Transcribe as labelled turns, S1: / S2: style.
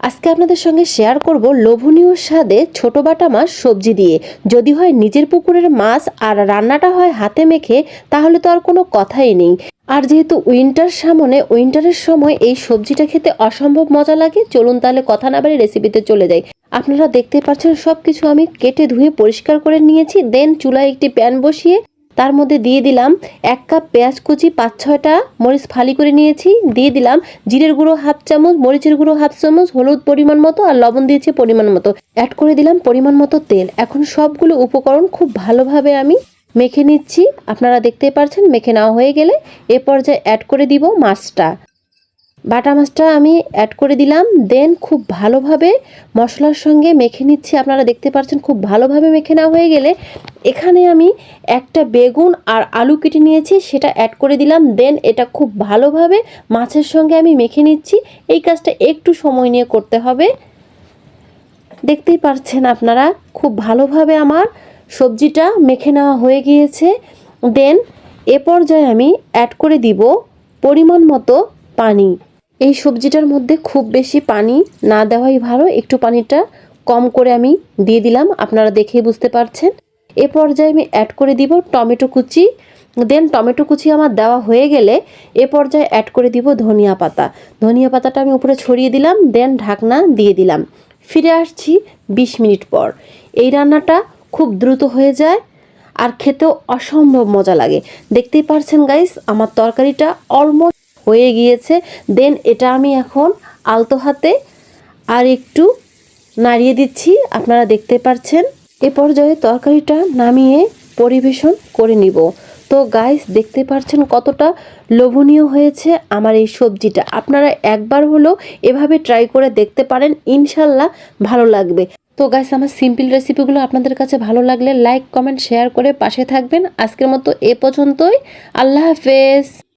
S1: আজকে আপনাদের সঙ্গে শেয়ার করব লোভনীয় স্বাদে ছোট বাটা মাছ সবজি দিয়ে। যদি হয় নিজের পুকুরের মাছ আর রান্নাটা হয় হাতে মেখে, তাহলে তো আর কোনো কথাই নেই। আর যেহেতু উইন্টার সামনে উইন্টারের সময় এই সবজিটা খেতে অসম্ভব মজা লাগে, চলুন তাহলে কথা না বাড়ি রেসিপিতে চলে যাই। আপনারা দেখতে পাচ্ছেন সব কিছু আমি কেটে ধুয়ে পরিষ্কার করে নিয়েছি দেন চুলায় একটি প্যান বসিয়ে তার মধ্যে দিয়ে দিলাম এক কাপ পেঁয়াজ কুচি, পাঁচ, ছয়টা মরিচ ফালি করে নিয়েছি। দিয়ে দিলাম জিরের গুঁড়ো হাফ চামচ, মরিচের গুঁড়ো হাফ চামচ, হলুদ পরিমাণ মতো আর লবণ দিয়েছি পরিমাণ মতো। অ্যাড করে দিলাম পরিমাণ মতো তেল। এখন সবগুলো উপকরণ খুব ভালোভাবে আমি মেখে নিচ্ছি। আপনারা দেখতেই পারছেন, মেখে নেওয়া হয়ে গেলে এ পর্যায়ে অ্যাড করে দিব মাছটা। বাটা মাছটা আমি অ্যাড করে দিলাম। দেন খুব ভালোভাবে মশলার সঙ্গে মেখে নিচ্ছি। আপনারা দেখতে পাচ্ছেন খুব ভালোভাবে মেখে নেওয়া হয়ে গেলে এখানে আমি একটা বেগুন আর আলু কেটে নিয়েছি, সেটা অ্যাড করে দিলাম। দেন এটা খুব ভালোভাবে মাছের সঙ্গে আমি মেখে নিচ্ছি। এই কাজটা একটু সময় নিয়ে করতে হবে। দেখতেই পাচ্ছেন আপনারা, খুব ভালোভাবে আমার সবজিটা মেখে নেওয়া হয়ে গিয়েছে। দেন এ পর্যায়ে আমি অ্যাড করে দিব পরিমাণ মতো পানি। এই সবজিটার মধ্যে খুব বেশি পানি না দেওয়াই ভালো। একটু পানিটা কম করে আমি দিয়ে দিলাম, আপনারা দেখেই বুঝতে পারছেন। এ পর্যায়ে আমি অ্যাড করে দিব টমেটো কুচি। দেন টমেটো কুচি আমার দেওয়া হয়ে গেলে এ পর্যায়ে অ্যাড করে দিব ধনিয়া পাতা। ধনিয়া পাতাটা আমি উপরে ছড়িয়ে দিলাম দেন ঢাকনা দিয়ে দিলাম। ফিরে আসছি বিশ মিনিট পর। এই রান্নাটা খুব দ্রুত হয়ে যায় আর খেতেও অসম্ভব মজা লাগে। দেখতেই পারছেন গাইস আমার তরকারিটা অলমোস্ট হয়ে গিয়েছে। দেন এটা আমি এখন আলতো হাতে আর একটু নাড়িয়ে দিচ্ছি, আপনারা দেখতে পাচ্ছেন এ পর্যায়ে তরকারিটা নামিয়ে পরিবেশন করে নিব। তো গাইস দেখতে পাচ্ছেন কতটা লোভনীয় হয়েছে আমার এই সবজিটা। আপনারা একবার হলেও এভাবে ট্রাই করে দেখতে পারেন ইনশাল্লাহ ভালো লাগবে। তো গাইস আমার সিম্পল রেসিপিগুলো আপনাদের কাছে ভালো লাগলে লাইক কমেন্ট শেয়ার করে পাশে থাকবেন। আজকের মতো এ পর্যন্তই। আল্লাহ হাফেজ।